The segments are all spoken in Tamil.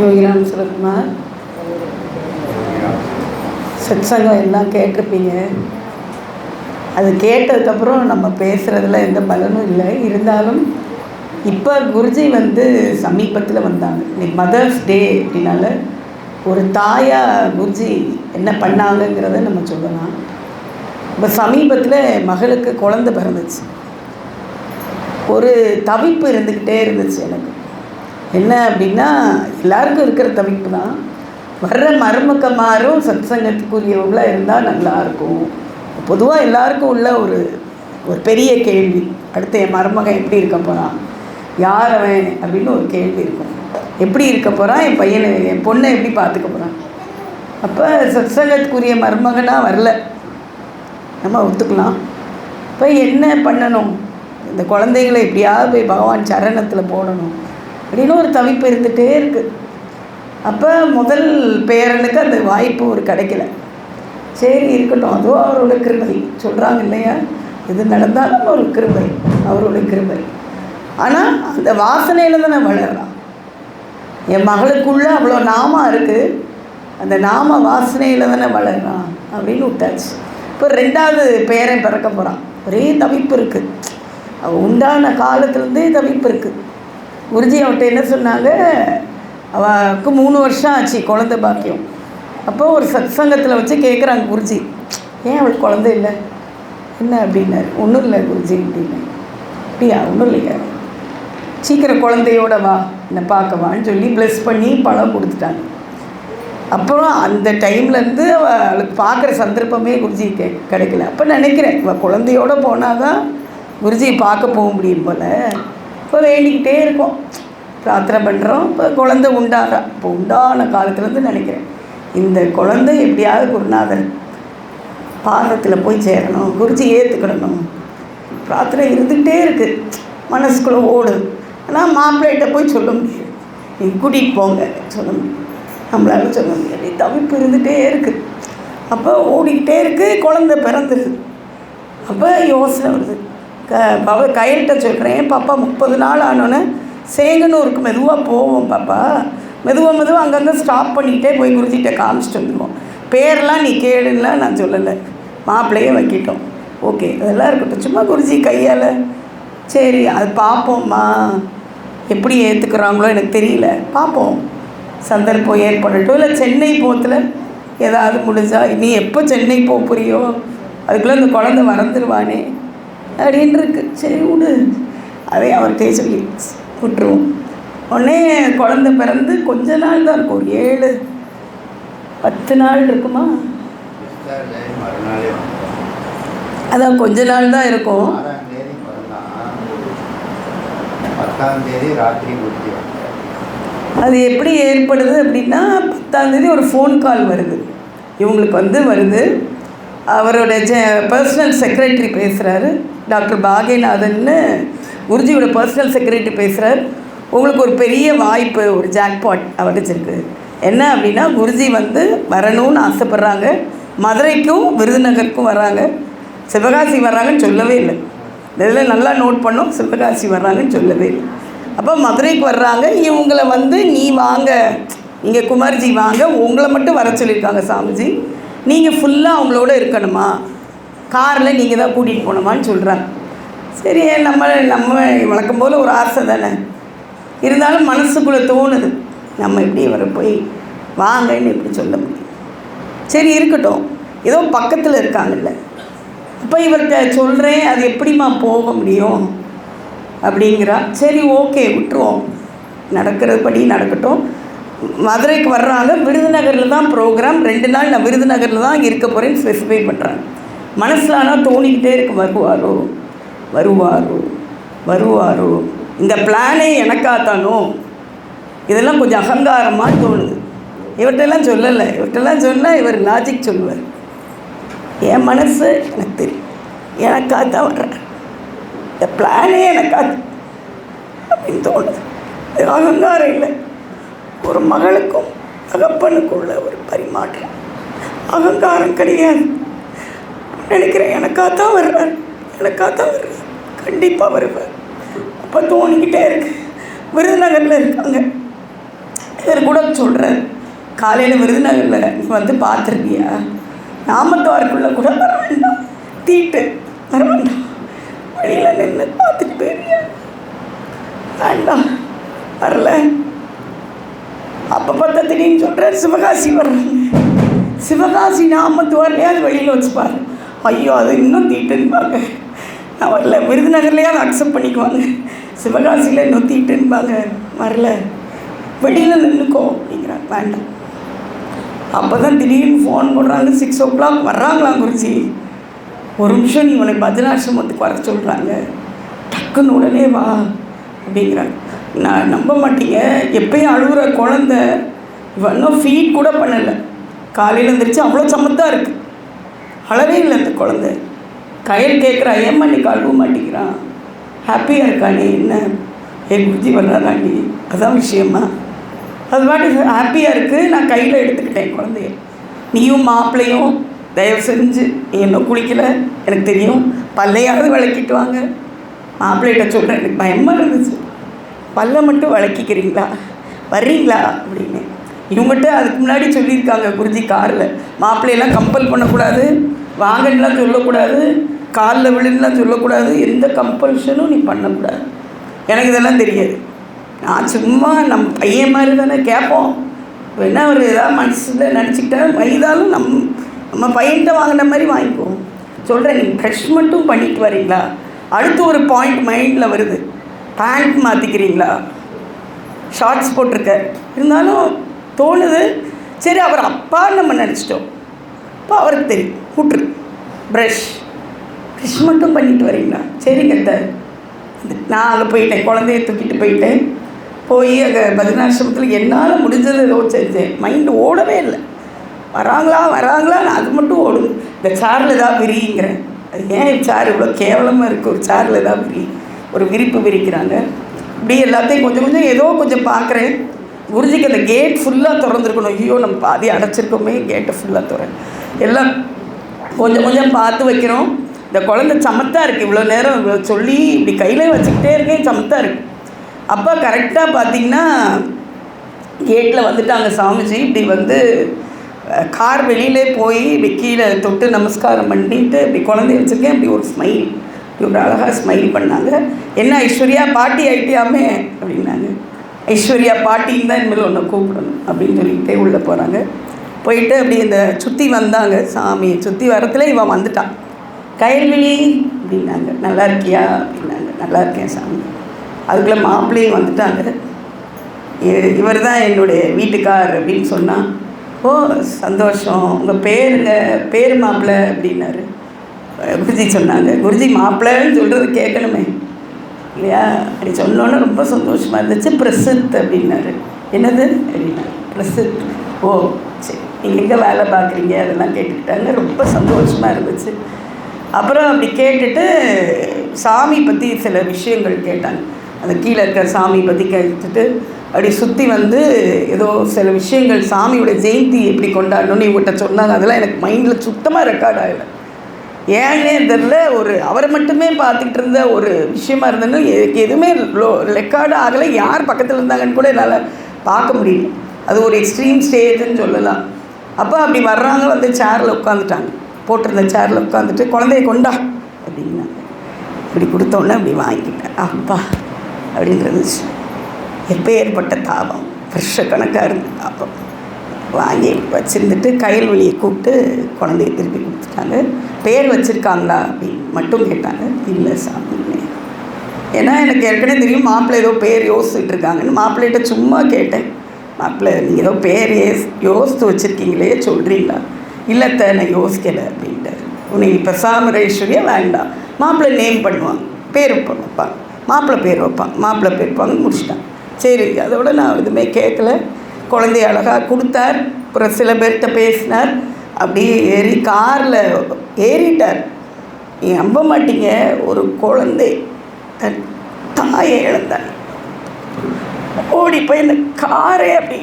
யோகிராம் சுரத்குமார் சத்சங்கம் எல்லாம் கேட்டிருப்பீங்க. அது கேட்டதுக்கப்புறம் நம்ம பேசுகிறதுல எந்த பலனும் இல்லை. இருந்தாலும் இப்போ குருஜி வந்து சமீபத்தில் வந்தாங்க. இன்னைக்கு மதர்ஸ் டே அப்படின்னால ஒரு தாயாக குருஜி என்ன பண்ணாங்கங்கிறத நம்ம சொல்லலாம். இப்போ சமீபத்தில் மகளுக்கு குழந்தை பிறந்துச்சு. ஒரு தவிப்பு இருந்துக்கிட்டே இருந்துச்சு எனக்கு. என்ன அப்படின்னா எல்லாருக்கும் இருக்கிற தவிப்பு தான். வர்ற மருமக்கமாரும் சத்சங்கத்துக்குரியவங்களாக இருந்தால் நல்லாயிருக்கும் பொதுவாக எல்லாருக்கும் உள்ள ஒரு ஒரு பெரிய கேள்வி அடுத்து என் மருமகன் எப்படி இருக்க போகிறான் யார் அவன்? அப்படின்னு ஒரு கேள்வி இருக்கும். எப்படி இருக்க போகிறான் என் பையனை என் பொண்ணை எப்படி பார்த்துக்க போகிறான் அப்போ சத்சங்கத்துக்குரிய மருமகனாக வரல. நம்ம ஒத்துக்கலாம். இப்போ என்ன பண்ணணும்? இந்த குழந்தைங்களை எப்படியாவது போய் பகவான் சரணத்தில் போடணும். அப்படின்னு ஒரு தவிப்பு இருந்துகிட்டே இருக்குது அப்போ முதல் பேரனுக்கு அந்த வாய்ப்பு ஒரு கிடைக்கல. சரி இருக்கட்டும். அதுவும் அவரோட கிருபை. சொல்கிறாங்க இல்லையா? இது நடந்தாலும் ஒரு கிருபை. அவரோட கிருபை. ஆனால் அந்த வாசனையில் தானே வளர்றான். என் மகளுக்குள்ளே அவ்வளோ நாமம் இருக்குது அந்த நாம வாசனையில் தானே வளர்றான் அப்படின்னு விட்டாச்சு. இப்போ ரெண்டாவது பேரன் பிறக்க போகிறான் ஒரே தவிப்பு இருக்குது அவள் உண்டான காலத்துலேருந்தே தவிப்பு இருக்குது குருஜி அவர்கிட்ட என்ன சொன்னாங்க? அவளுக்கு மூணு வருஷம் ஆச்சு குழந்தை பாக்கியம். அப்போ ஒரு சத்சங்கத்தில் வச்சு கேட்குறாங்க குருஜி. ஏன் அவளுக்கு குழந்தை இல்லை? என்ன அப்படின்னாரு. ஒன்றும் இல்லை குருஜி அப்படின்னு. அப்படியா? ஒன்றும் இல்லைங்க. சீக்கிரம் குழந்தையோட வா என்னை பார்க்கவான்னு சொல்லி ப்ளஸ் பண்ணி பழம் கொடுத்துட்டாங்க. அப்புறம் அந்த டைம்லேருந்து அவளுக்கு பார்க்குற சந்தர்ப்பமே குருஜி கே கிடைக்கல. அப்போ நினைக்கிறேன் இவள் குழந்தையோடு போனால் தான் குருஜியை பார்க்க போக முடியும் போல். இப்போ வேண்டிக்கிட்டே இருக்கோம். பிரார்த்தனை பண்ணுறோம் இப்போ குழந்தை உண்டாகிறா இப்போ உண்டான காலத்துலேருந்து நினைக்கிறேன். இந்த குழந்தை எப்படியாவது குருநாதன் பாதத்தில் போய் சேரணும் குருஜி ஏற்றுக்கிடணும் பிரார்த்தனை இருந்துக்கிட்டே இருக்குது மனசுக்குள்ளே ஓடும். ஆனால் மாப்பிள்ளைகிட்ட போய் சொல்ல முடியாது. நீ கூட்டிகிட்டு போங்க சொல்ல முடியும் நம்மளால சொல்ல முடியாது. தவிப்பு இருந்துகிட்டே இருக்குது அப்போ ஓடிக்கிட்டே இருக்குது குழந்தை பிறந்துருது. அப்போ யோசனை வருது. க பவ கையல்கிட்ட சொல்கிறேன் பாப்பா முப்பது நாள் ஆனோன்னு சேங்கனூருக்கு மெதுவாக போவோம் பாப்பா. மெதுவாக மெதுவாக அங்கங்கே ஸ்டாப் பண்ணிக்கிட்டே போய் குருஜிகிட்ட காமிச்சிட்டு வந்துடுவோம் பேரெலாம் நீ கேளுலாம் நான் சொல்லலை. மாப்பிள்ளையே வைக்கிட்டோம். ஓகே அதெல்லாம் இருக்கட்டும். சும்மா குருஜி கையால். சரி அது பார்ப்போம்மா எப்படி ஏற்றுக்குறாங்களோ எனக்கு தெரியல. பார்ப்போம் சந்தர்ப்பம் ஏற்படட்டும். இல்லை சென்னை போத்தில் ஏதாவது முடிஞ்சா நீ எப்போ சென்னை போக புரியோ அதுக்குள்ளே இந்த குழந்தை மறந்துடுவானே அப்படின்னு இருக்கு. சரி விடு. அதே அவர்கிட்டே சொல்லி விட்டுருவோம். உடனே குழந்த பிறந்து கொஞ்ச நாள் தான் இருக்கும். ஒரு ஏழு பத்து நாள் இருக்குமா? அதான் கொஞ்ச நாள் தான் இருக்கும். அது எப்படி ஏற்படுது அப்படின்னா பத்தாந்தேதி ஒரு ஃபோன் கால் வருது. இவங்களுக்கு வந்து வருது. அவரோட ஜ பர்சனல் செக்ரட்டரி பேசுகிறாரு டாக்டர் பாகியநாதன்னு குருஜியோட பர்சனல் செக்ரட்டரி பேசுகிறார் உங்களுக்கு ஒரு பெரிய வாய்ப்பு ஒரு ஜாக்பாட் அவடிச்சிருக்கு என்ன அப்படின்னா குருஜி வந்து வரணும்னு ஆசைப்பட்றாங்க. மதுரைக்கும் விருதுநகருக்கும் வராங்க சிவகாசி வர்றாங்கன்னு சொல்லவே இல்லை. இதில் நல்லா நோட் பண்ணோம். சிவகாசி வர்றாங்கன்னு சொல்லவே இல்லை. அப்போ மதுரைக்கு வர்றாங்க. இவங்களை வந்து நீ வாங்க. இங்கே குமார்ஜி வாங்க. உங்களை மட்டும் வர சொல்லியிருக்காங்க சாமிஜி. நீங்கள் ஃபுல்லாக அவங்களோட இருக்கணுமா? காரில் நீங்கள் தான் கூட்டிகிட்டு போகணுமான்னு சொல்கிறாங்க சரி நம்ம நம்ம வழக்கம் போல் ஒரு ஆசை தானே. இருந்தாலும் மனசுக்குள்ளே தோணுது நம்ம எப்படி இவரை போய் வாங்கன்னு எப்படி சொல்ல முடியும். சரி இருக்கட்டும். ஏதோ பக்கத்தில் இருக்காங்கல்ல. அப்போ இவர்கிட்ட சொல்கிறேன் அது எப்படிம்மா போக முடியும்? அப்படிங்கிறா. சரி ஓகே விட்டுருவோம். நடக்கிறபடி நடக்கட்டும். மதுரைக்கு வர்றாங்க. விருதுநகரில் தான் ப்ரோக்ராம் ரெண்டு நாள் நான் விருதுநகரில் தான் இருக்க போகிறேன்னு ஸ்பெசிஃபை பண்ணுறாங்க மனசில் ஆனால் தோணிக்கிட்டே இருக்கு வருவாரோ வருவாரோ வருவாரோ. இந்த பிளானே எனக்காத்தானோ இதெல்லாம் கொஞ்சம் அகங்காரமாக தோணுது. இவர்கிட்டலாம் சொல்லலை. இவர்கிட்டலாம் சொன்னால் இவர் லாஜிக் சொல்லுவார். என் மனசு எனக்கு தெரியும். எனக்காக தான் வர்றார். இந்த பிளானே எனக்காக அப்படின்னு தோணுது. அகங்காரம் இல்லை. ஒரு மகளுக்கும் தகப்பனுக்கும் உள்ள ஒரு பரிமாற்றம். அகங்காரம் கிடையாது. நினைக்கிறேன். எனக்காக தான் வருவார் எனக்காக தான் வருவார். கண்டிப்பாக வருவார் அப்போ தோணிக்கிட்டே இருக்கு. விருதுநகரில் இருக்காங்க. இவர் கூட சொல்கிறார் காலையில் விருதுநகரில் நீ வந்து பார்த்துருக்கியா? நாமத்துவாருக்குள்ளே கூட வர வேண்டாம். தீட்டு. வர வேண்டாம். வழியில் நின்று பார்த்துட்டு போயிருக்கியா? வேண்டாம். வரல. அப்போ பார்த்தா திடீர்னு சொல்கிறார் சிவகாசி வர்றாங்க. சிவகாசி நாமத்துவார்லையாவது வெளியில் வச்சுப்பாரு. ஐயோ அது இன்னும் தீட்டுன்பாங்க நான் வரல. விருதுநகர்லையாவது அக்செப்ட் பண்ணிக்குவாங்க. சிவகாசியில் இன்னும் தீட்டுன்பாங்க வரல. வெளியில் நின்றுக்கோ அப்படிங்கிறாங்க. வேண்டாம். அப்போ தான் திடீர்னு ஃபோன் போடுறாங்க. சிக்ஸ் ஓ கிளாக் வர்றாங்களாம் குருஜி? ஒரு நிமிஷம் நீ உனக்கு பத்ராசிரமத்துக்கு வர சொல்கிறாங்க டக்குன்னு உடனே வா அப்படிங்கிறாங்க. நான் நம்ப மாட்டீங்க. எப்பயும் அழுகுற குழந்த. இவன்னும் இன்னும் ஃபீட் கூட பண்ணலை. காலையில் எழுந்திரிச்சு அவ்வளோ சமத்தாக இருக்குது அழவே இல்லை அந்த குழந்தை. கயல் கேட்குறா ஏம்மா நீ கழுவ மாட்டேங்கிறான் ஹாப்பியாக இருக்கா நீ? என்ன? என் புத்தி வர்றாரா நீ? அதான் விஷயமா? அது பாட்டு ஹாப்பியாக இருக்குது நான் கையில் எடுத்துக்கிட்டேன் குழந்தைய. நீயும் மாப்பிள்ளையும் தயவு செஞ்சு நீ என்ன குளிக்கலை? எனக்கு தெரியும். பல்லையாவது விளக்கிட்டு வாங்க. மாப்பிள்ளைகிட்ட சொல்கிறேன் எனக்கு பயமாக இருந்துச்சு. பல்லை மட்டும் விளக்கிக்கிறீங்களா? வர்றீங்களா? அப்படின்னு. இவங்ககிட்ட அதுக்கு முன்னாடி சொல்லியிருக்காங்க குருஜி காரில். மாப்பிள்ளையெல்லாம் கம்பல் பண்ணக்கூடாது வாங்கன்னுலாம் சொல்லக்கூடாது காலில் விழுந்துலாம் சொல்லக்கூடாது எந்த கம்பல்ஷனும் நீ பண்ணக்கூடாது. எனக்கு இதெல்லாம் தெரியாது. நான் சும்மா நம்ம பையன் மாதிரி தானே கேட்போம். என்ன ஒரு ஏதாவது மனசில் நினச்சிக்கிட்டா வயதாலும் நம் நம்ம பையன்கிட்ட வாங்கின மாதிரி வாங்கிக்குவோம். சொல்கிறேன் நீங்கள் ப்ரெஷ் மட்டும் பண்ணிட்டு வரீங்களா? அடுத்து ஒரு பாயிண்ட் மைண்டில் வருது. பேண்ட் மாற்றிக்கிறீங்களா ஷார்ட்ஸ் போட்டிருக்க. இருந்தாலும் தோணுது. சரி அவர் அப்பான்னு நம்ம நினச்சிட்டோம். இப்போ அவருக்கு தெரியும். விட்ரு ப்ரஷ் ப்ரஷ் மட்டும் பண்ணிட்டு வரீங்களா? சரிங்க இந்த நான் அங்கே போயிட்டேன். குழந்தைய தூக்கிட்டு போயிட்டேன். போய் அங்கே பத்ரிநாசிரமத்தில் என்னால் முடிஞ்சது ஏதோ செஞ்சேன். மைண்டு ஓடவே இல்லை. வராங்களா வராங்களா? நான் அது மட்டும் ஓடும். இந்த சேரில் ஏதாவது விரிங்கிறேன் அது ஏன் சேர் இவ்வளோ கேவலமாக இருக்குது ஒரு சேரில் தான் விரி ஒரு விரிப்பு விரிக்கிறாங்க. இப்படி எல்லாத்தையும் கொஞ்சம் கொஞ்சம் ஏதோ கொஞ்சம் பார்க்குறேன் குருஜிக்கு அந்த கேட் ஃபுல்லாக திறந்துருக்கணும். ஐயோ நம்ம பாதி அடைச்சிருக்கோமே கேட்டை ஃபுல்லாக திற எல்லாம் கொஞ்சம் கொஞ்சம் பார்த்து வைக்கிறோம் இந்த குழந்தை சமத்தாக இருக்குது இவ்வளோ நேரம் இவ்வளோ சொல்லி இப்படி கையில் வச்சுக்கிட்டே இருக்கேன் சமத்தாக இருக்குது அப்போ கரெக்டாக பார்த்தீங்கன்னா கேட்டில் வந்துட்டாங்க சாமிஜி. இப்படி வந்து கார் வெளியிலே போய் இப்படி கீழே தொட்டு நமஸ்காரம் பண்ணிட்டு இப்படி குழந்தைய வச்சுருக்கேன். இப்படி ஒரு ஸ்மைல் இப்படி ஒரு அழகாக ஸ்மைல் பண்ணாங்க. என்ன ஐஸ்வர்யா பாட்டி ஐட்டியாமே? அப்படின்னாங்க. ஐஸ்வர்யா பாட்டின்னு தான் இனிமேல் ஒன்று கூப்பிடணும் அப்படின்னு சொல்லிக்கிட்டே உள்ளே போகிறாங்க. போயிட்டு அப்படி இந்த சுற்றி வந்தாங்க சாமியை. சுற்றி வரத்துல இவன் வந்துட்டான். கயல்விழி அப்படின்னாங்க. நல்லா இருக்கியா? அப்படின்னாங்க. நல்லா இருக்கேன் சாமி. அதுக்குள்ளே மாப்பிள்ளையும் வந்துட்டாங்க. இவர் தான் என்னுடைய வீட்டுக்கார் அப்படின்னு சொன்னான். ஓ சந்தோஷம். உங்கள் பேருங்க பேர் மாப்பிள்ளை அப்படின்னாரு. குருஜி சொன்னாங்க. குருஜி மாப்பிள்ளைன்னு சொல்கிறது கேட்கணுமே. இல்லையா? அப்படி சொன்னோன்னே ரொம்ப சந்தோஷமாக இருந்துச்சு. பிரசித் அப்படின்னாரு. என்னது? அப்படின்னா பிரசித். ஓ சரி. நீங்கள் எங்கே வேலை பார்க்குறீங்க? அதெல்லாம் கேட்டுக்கிட்டாங்க. ரொம்ப சந்தோஷமாக இருந்துச்சு. அப்புறம் அப்படி கேட்டுட்டு சாமி பற்றி சில விஷயங்கள் கேட்டாங்க. அந்த கீழே இருக்கிற சாமி பற்றி கேட்டுட்டு அப்படி சுற்றி வந்து ஏதோ சில விஷயங்கள் சாமியோட ஜெயந்தி எப்படி கொண்டாடணும்னு இவங்ககிட்ட சொன்னாங்க. அதெல்லாம் எனக்கு மைண்டில் சுத்தமாக ரெக்கார்ட் ஆகலை. ஏன்னே தெரில ஒரு அவரை மட்டுமே பார்த்துக்கிட்டு இருந்த ஒரு விஷயமா இருந்ததுன்னு எனக்கு எதுவுமே லோ ரெக்கார்டு ஆகலை. யார் பக்கத்தில் இருந்தாங்கன்னு கூட என்னால் பார்க்க முடியல. அது ஒரு எக்ஸ்ட்ரீம் ஸ்டேஜ்னு சொல்லலாம். அப்போ அப்படி வர்றாங்க வந்து சேரில் உட்காந்துட்டாங்க போட்டிருந்த சேரில் உட்காந்துட்டு குழந்தைய கொண்டா அப்படின்னாங்க. இப்படி கொடுத்தோன்னே அப்படி வாங்கிக்கிட்டேன். அப்பா அப்படின்னு இருந்துச்சு எப்போ ஏற்பட்ட தாபம்? வருஷக்கணக்காக இருந்த தாபம். வாங்கி வச்சுருந்துட்டு கயல்வெளியை கூப்பிட்டு குழந்தைய திருப்பி கொடுத்துட்டாங்க. பேர் வச்சுருக்காங்களா அப்படின்னு மட்டும் கேட்டாங்க. இல்லை சாமி. ஏன்னா எனக்கு ஏற்கனவே தெரியும் மாப்பிள்ளை ஏதோ பேர் யோசிச்சுட்டு இருக்காங்கன்னு. மாப்பிள்ளைகிட்ட சும்மா கேட்டேன். மாப்பிள்ளை நீங்கள் ஏதோ பேர் யோசித்து வச்சுருக்கீங்களே சொல்கிறீங்களா இல்லைத்தை நான் யோசிக்கலை அப்படின்ட்டார். உனக்கு இப்போ சாமரேஸ்வரியா வேண்டாம் மாப்பிள்ளை நேம் பண்ணுவாங்க. பேர் வைப்பாங்க. வைப்பாங்க மாப்பிள்ளை பேர் வைப்பாங்க. மாப்பிள்ளை பேர் வைப்பாங்க. முடிச்சிட்டான். சரி அதோட நான் எதுவுமே கேட்கல. குழந்தைய அழகாக கொடுத்தார். அப்புறம் சில பேர்கிட்ட பேசினார். அப்படியே ஏறி காரில் ஏறிட்டார். நீ நம்ப மாட்டீங்க ஒரு குழந்தை. தன் தாயை இழந்தார். ஓடி போய் இந்த காரை அப்படி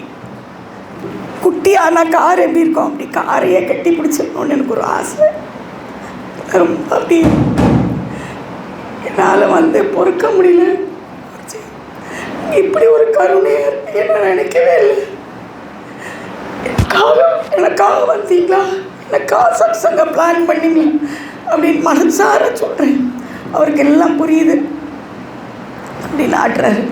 குட்டியானா கார் எப்படி இருக்கும்? அப்படி காரையே கட்டி பிடிச்சிடணும்னு எனக்கு ஒரு ஆசை. ரொம்ப அப்படி என்னால் வந்து பொறுக்க முடியல. இப்படி ஒரு கருணையாக இருப்பீங்கன்னு நான் நினைக்கவே இல்லை. எனக்காக எனக்காக வந்தீங்களா? எனக்காக சத்சங்க பிளான் பண்ணீங்களா? அப்படின்னு மனசார சொல்கிறேன் அவருக்கு எல்லாம் புரியுது. அப்படின்னு ஆட்டுறாரு.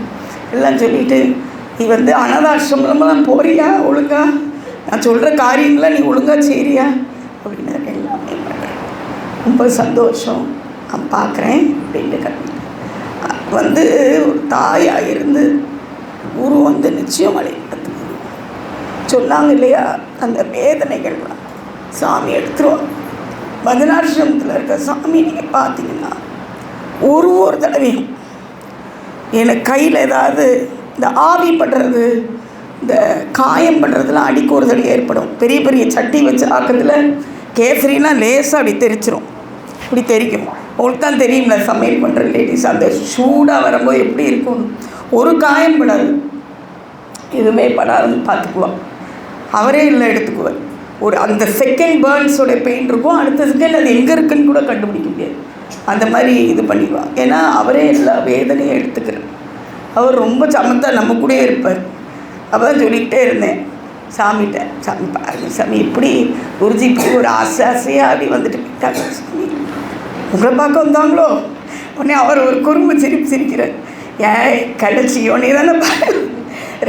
எல்லாம் சொல்லிட்டு நீ வந்து அனாதாசிரமெல்லாம் போறியா ஒழுங்கா? நான் சொல்கிற காரியங்களை நீ ஒழுங்கா செய்றியா? அப்படின்னு எல்லாமே பண்ணுறேன் ரொம்ப சந்தோஷம். நான் பார்க்குறேன் அப்படின்னு கட்டி வந்து ஒரு தாயாக இருந்து குரு வந்து நிச்சயம் அழைப்பது சொன்னாங்க இல்லையா அந்த வேதனைகள் சாமி எடுத்துருவோம் பதினாசிரமத்தில் இருக்க சாமி நீங்கள் பார்த்தீங்கன்னா ஒரு ஒரு தடவையும் எனக்கு கையில் ஏதாவது இந்த ஆவி படுறது இந்த காயம் பண்ணுறதுலாம் அடிக்க ஒரு தடவை ஏற்படும். பெரிய பெரிய சட்டி வச்சு ஆக்குறதுல கேசரினா லேசாக அப்படி தெரிச்சிரும். இப்படி தெரிக்கும். உங்களுக்கு தான் தெரியும்ல சமையல் பண்ணுற லேடிஸ் அந்த சூடாக வரும்போது எப்படி இருக்கும்? ஒரு காயம் படாது. எதுவுமே படாதுன்னு பார்த்துக்குவான் அவரே இல்லை எடுத்துக்குவார். ஒரு அந்த செகண்ட் பேர்ன்ஸோட பெயின் இருக்கும் அடுத்த செகண்ட் அது எங்கே இருக்குன்னு கூட கண்டுபிடிக்க முடியாது. அந்த மாதிரி இது பண்ணிடுவான் ஏன்னா அவரே எல்லா வேதனையும் எடுத்துக்கிறார். அவர் ரொம்ப சமத்தா நம்ம கூடயே இருப்பார். அப்பதான் சொல்லிக்கிட்டே இருந்தேன். சாமிகிட்ட சாமி பாருங்க சாமி எப்படி குருஜி இப்படி ஒரு ஆசை ஆசையாக அப்படி வந்துட்டு போயிட்டாங்க சாமி. உங்களை பார்க்க வந்தாங்களோ? உடனே அவர் ஒரு குறும்பு சிரிப்பு சிரிக்கிறார். ஏன் கடைச்சி உடனே தானே பாரு.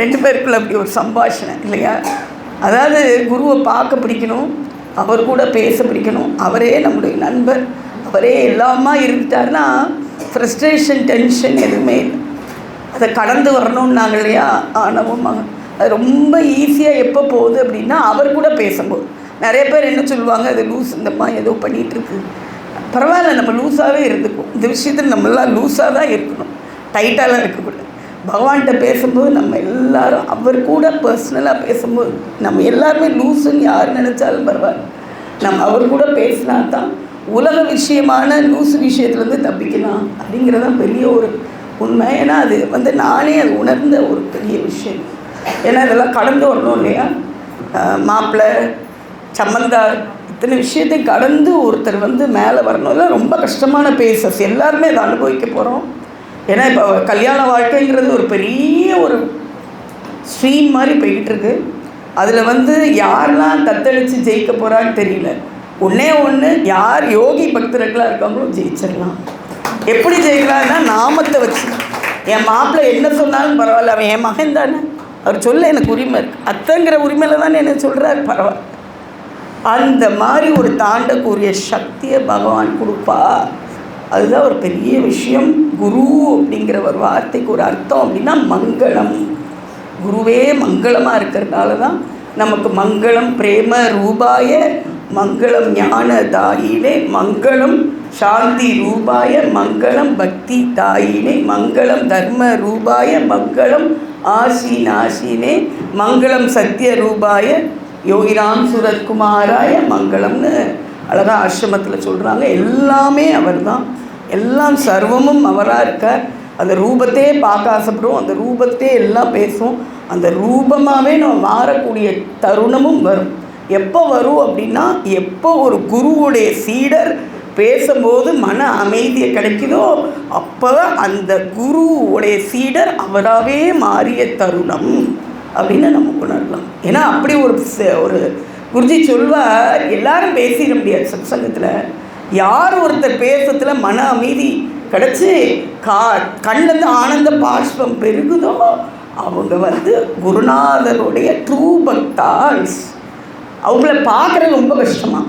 ரெண்டு பேருக்குள்ள அப்படி ஒரு சம்பாஷணை இல்லையா? அதாவது குருவை பார்க்க பிடிக்கணும் அவர் கூட பேச பிடிக்கணும். அவரே நம்முடைய நண்பர். அவரே எல்லாமா இருந்துட்டாருன்னா ஃப்ரஸ்ட்ரேஷன் டென்ஷன் எதுவுமே இல்லை. அதை கடந்து வரணும்னாங்க இல்லையா? ஆணவம் அது ரொம்ப ஈஸியாக எப்போ போகுது அப்படின்னா அவர் கூட பேசும்போது. நிறைய பேர் என்ன சொல்லுவாங்க அது லூஸ் இந்தம்மா ஏதோ பண்ணிகிட்ருக்கு பரவாயில்ல நம்ம லூஸாகவே இருந்துக்கும் இந்த விஷயத்தில் நம்மளாம் லூஸாக தான் இருக்கணும். டைட்டாலாம் இருக்கக்கூடாது. பகவான்கிட்ட பேசும்போது நம்ம எல்லாரும் அவர் கூட பர்சனலாக பேசும்போது நம்ம எல்லாருமே லூஸுன்னு யார் நினச்சாலும் பரவாயில்ல. நம்ம அவர் கூட பேசினா தான் உலக விஷயமான லூஸு விஷயத்துலேருந்து தப்பிக்கலாம் அப்படிங்கிறது தான் பெரிய ஒரு உண்மை. ஏன்னா அது வந்து நானே அது உணர்ந்த ஒரு பெரிய விஷயம். ஏன்னா இதெல்லாம் கடந்து வரணும் இல்லையா? ஆஹ் மாப்பிள்ளை சம்மந்தார் இத்தனை விஷயத்தை கடந்து ஒருத்தர் வந்து மேலே வரணும். இதெல்லாம் ரொம்ப கஷ்டமான பேசஸ் எல்லாருமே அதை அனுபவிக்க போகிறோம் ஏன்னா இப்போ கல்யாண வாழ்க்கைங்கிறது ஒரு பெரிய ஒரு ஸ்ட்ரீம் மாதிரி போய்கிட்டு இருக்கு அதில் வந்து யாரெல்லாம் தத்தளித்து ஜெயிக்க போகிறான்னு தெரியல. ஒன்றே ஒன்று யார் யோகி பக்தர்களாக இருக்காங்களோ ஜெயிச்சிடலாம். எப்படி ஜெயிக்கலாம்னா நாமத்தை வச்சு. என் மாப்பிள்ளை என்ன சொன்னாலும் பரவாயில்ல அவன் என் மகன் தானே. அவர் சொல்ல எனக்கு உரிமை இருக்கு. அத்தைங்கிற உரிமையில் தானே என்ன சொல்கிறார் பரவாயில்ல. அந்த மாதிரி ஒரு தாண்டக்கூடிய சக்தியை பகவான் கொடுப்பா அதுதான் ஒரு பெரிய விஷயம். குரு அப்படிங்கிற ஒரு வார்த்தைக்கு ஒரு அர்த்தம் அப்படின்னா மங்களம். குருவே மங்களமாக இருக்கிறதுனால தான் நமக்கு மங்களம் பிரேம ரூபாய மங்களம் ஞான தாயிலே மங்களம் சாந்தி ரூபாய மங்களம் பக்தி தாயினே மங்களம் தர்ம ரூபாய மங்களம் ஆசி நாசினே மங்களம் சத்திய ரூபாய யோகிராம் சுரத்குமாராய மங்களம்னு அழகாக ஆசிரமத்தில் சொல்கிறாங்க எல்லாமே அவர்தான். எல்லாம் சர்வமும் அவராக இருக்கார். அந்த ரூபத்தையே பார்க்க ஆசைப்படும் அந்த ரூபத்தையே எல்லாம் பேசும். அந்த ரூபமாகவே நம்ம மாறக்கூடிய தருணமும் வரும். எப்போ வரும் அப்படின்னா எப்போ ஒரு குருவுடைய சீடர் பேசும்போது மன அமைதியை கிடைக்குதோ அப்போ அந்த குருவுடைய சீடர் அவராகவே மாறிய தருணம் அப்படின்னு நம்ம உணரலாம். ஏன்னா அப்படி ஒரு ச- ஒரு குருஜி சொல்வார் எல்லாரும் பேசிட முடியாது சத்சங்கத்தில் யார் ஒருத்தர் பேசுறதுல மன அமைதி கிடச்சி கா கண்ணிலேருந்து ஆனந்த பாஷ்பம் பெருகுதோ அவங்க வந்து குருநாதருடைய ட்ரூ பக்தாஸ். அவங்கள பார்க்குறது ரொம்ப கஷ்டமா.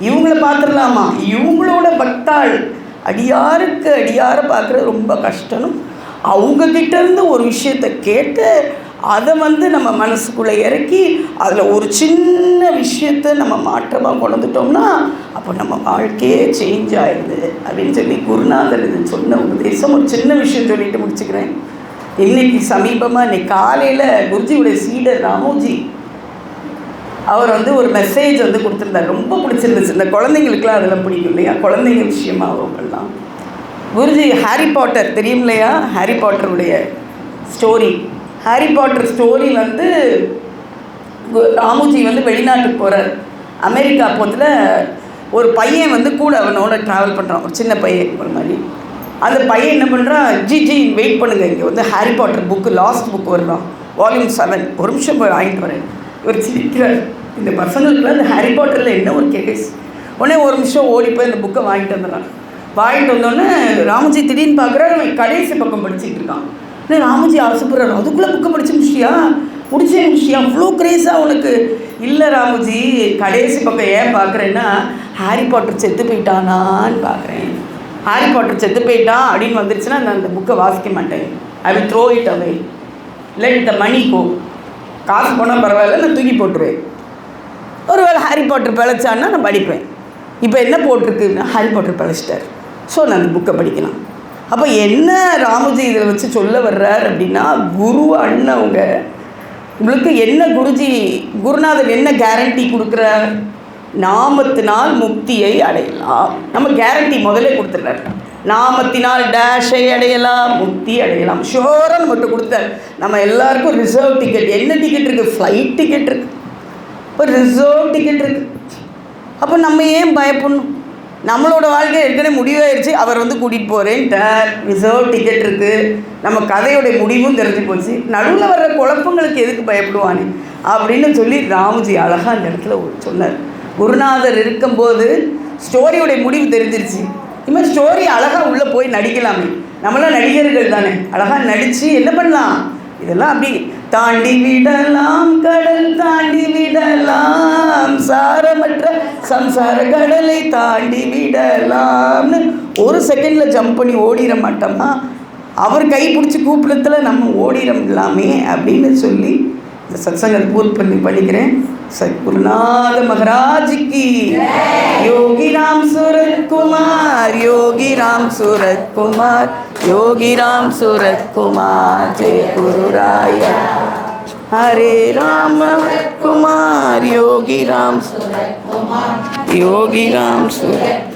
இவங்கள பார்த்துடலாமா? இவங்களோட பக்தாள். அடியாருக்கு அடியாரை பார்க்குறது ரொம்ப கஷ்டம் அவங்க ஒரு விஷயத்தை கேட்டு அதை வந்து நம்ம மனசுக்குள்ளே இறக்கி அதில் ஒரு சின்ன விஷயத்தை நம்ம மாற்றமாக கொண்டுட்டோம்னா அப்போ நம்ம வாழ்க்கையே சேஞ்ச் ஆயிடுது. அப்படின்னு சொல்லி குருநாதர் இது சொன்ன உபதேசம் ஒரு சின்ன விஷயம் சொல்லிட்டு முடிச்சுக்கிறேன். இன்னைக்கு சமீபமாக இன்னைக்கு காலையில் குருஜியுடைய சீடர் ராமோஜி அவர் வந்து ஒரு மெசேஜ் வந்து கொடுத்துருந்தார். ரொம்ப பிடிச்சிருந்துச்சு. இந்த குழந்தைங்களுக்குலாம் அதெல்லாம் பிடிக்கும் இல்லையா? குழந்தைங்க விஷயமா அவங்கெல்லாம். குருஜி ஹாரி பாட்டர் தெரியும் இல்லையா ஹாரி பாட்டருடைய ஸ்டோரி ஹாரி பாட்டர் ஸ்டோரி வந்து ராமுஜி வந்து வெளிநாட்டுக்கு போகிறார் அமெரிக்கா போத்தில் ஒரு பையன் வந்து கூட அவனோட ட்ராவல் பண்ணுறான் ஒரு சின்ன பையன் ஒரு மாதிரி. அந்த பையன் என்ன பண்ணுறான் ஜி ஜி வெயிட் பண்ணுங்க இங்கே வந்து Harry Potter book last book வருதான். வால்யூம் செவன் ஒரு நிமிஷம் போய் வாங்கிட்டு வரேன். இவர் சிரிக்கிறார். இந்த பசங்களுக்குலாம் இந்த ஹாரி பாட்டரில் என்ன ஒரு கேஸ் உடனே ஒரு நிமிஷம் ஓடி போய் இந்த புக்கை வாங்கிட்டு வந்துடுறான். வாங்கிட்டு வந்தோடனே ராமஜி திடீர்னு பார்க்குறாரு. கடைசி பக்கம் படிச்சுட்டு இருக்கான். உடனே ராமஜி ஆசைப்படுறாரு அதுக்குள்ளே புக்கை படிச்சு முடிச்சியா முடிச்சே முடிச்சியா? அவ்வளோ கிரேஸாக உனக்கு. இல்லை ராமுஜி கடைசி பக்கம் ஏன் பார்க்குறேன்னா ஹாரி பாட்டர் செத்து போயிட்டானான்னு பார்க்குறேன். ஹாரி பாட்டர் செத்து போயிட்டான் அப்படின்னு வந்துருச்சுன்னா நான் அந்த புக்கை வாசிக்க மாட்டேன். I will throw it away let the money go காசு போனால் பரவாயில்ல நான் தூக்கி போட்டுருவேன். ஒருவேளை ஹாரி பாட்டர் பிழைச்சான்னா நான் படிப்பேன். இப்போ என்ன போட்டிருக்குன்னா ஹாரி பாட்டர் பிழைச்சிட்டார். ஸோ நான் அந்த புக்கை படிக்கலாம். அப்போ என்ன ராமுஜி இதில் வச்சு சொல்ல வர்றார் அப்படின்னா குரு அண்ணவங்க உங்களுக்கு என்ன குருஜி குருநாதர் என்ன கேரண்டி கொடுக்குறார்? நாமத்தினால் முக்தியை அடையலாம். நம்ம கேரண்டி முதல்ல கொடுத்துட்றாரு நாமத்தினால் டேஷை அடையலாம் முக்தி அடையலாம். ஷோராக மட்டும் கொடுத்தார். நம்ம எல்லாருக்கும் ரிசர்வ் டிக்கெட் என்ன டிக்கெட் இருக்குது ஃப்ளைட் டிக்கெட் இருக்குது ஒரு ரிசர்வ் டிக்கெட் இருக்குது அப்போ நம்ம ஏன் பயப்படணும்? நம்மளோட வாழ்க்கை ஏற்கனவே முடிவாயிருச்சு. அவர் வந்து கூட்டிகிட்டு போகிறேன்ட்டார் ரிசர்வ் டிக்கெட் இருக்குது நம்ம கதையோடைய முடிவும் தெரிஞ்சு போச்சு. நடுவில் வர்ற குழப்பங்களுக்கு எதுக்கு பயப்படுவானே? அப்படின்னு சொல்லி ராமுஜி அழகாக அந்த இடத்துல ஒரு சொன்னார். குருநாதர் இருக்கும்போது ஸ்டோரியோடைய முடிவு தெரிஞ்சிருச்சு. மாதிரி ஸ்டோரி அழகாக உள்ளே போய் நடிக்கலாமே. நம்மளாம் நடிகர்கள் தானே. அழகாக நடித்து என்ன பண்ணலாம்? இதெல்லாம் அப்படி தாண்டி விடலாம் கடல் தாண்டி விடலாம். சாரமற்ற சம்சார கடலை தாண்டி விடலாம்னு ஒரு செகண்டில் ஜம்ப் பண்ணி ஓடிட மாட்டோமா? அவர் கை பிடிச்சி கூப்பிடத்தில் நம்ம ஓடிடலாமே அப்படின்னு சொல்லி இந்த சத்சங்கத்தை பூர்த்தி பண்ணி सतगुरुनाथ महाराज की। योगी राम सूरत कुमार, योगी राम सूरत कुमार, योगी राम सूरत कुमार, जय गुरु राय। हरे राम कुमार, योगी राम सूरत कुमार, योगी राम सूरत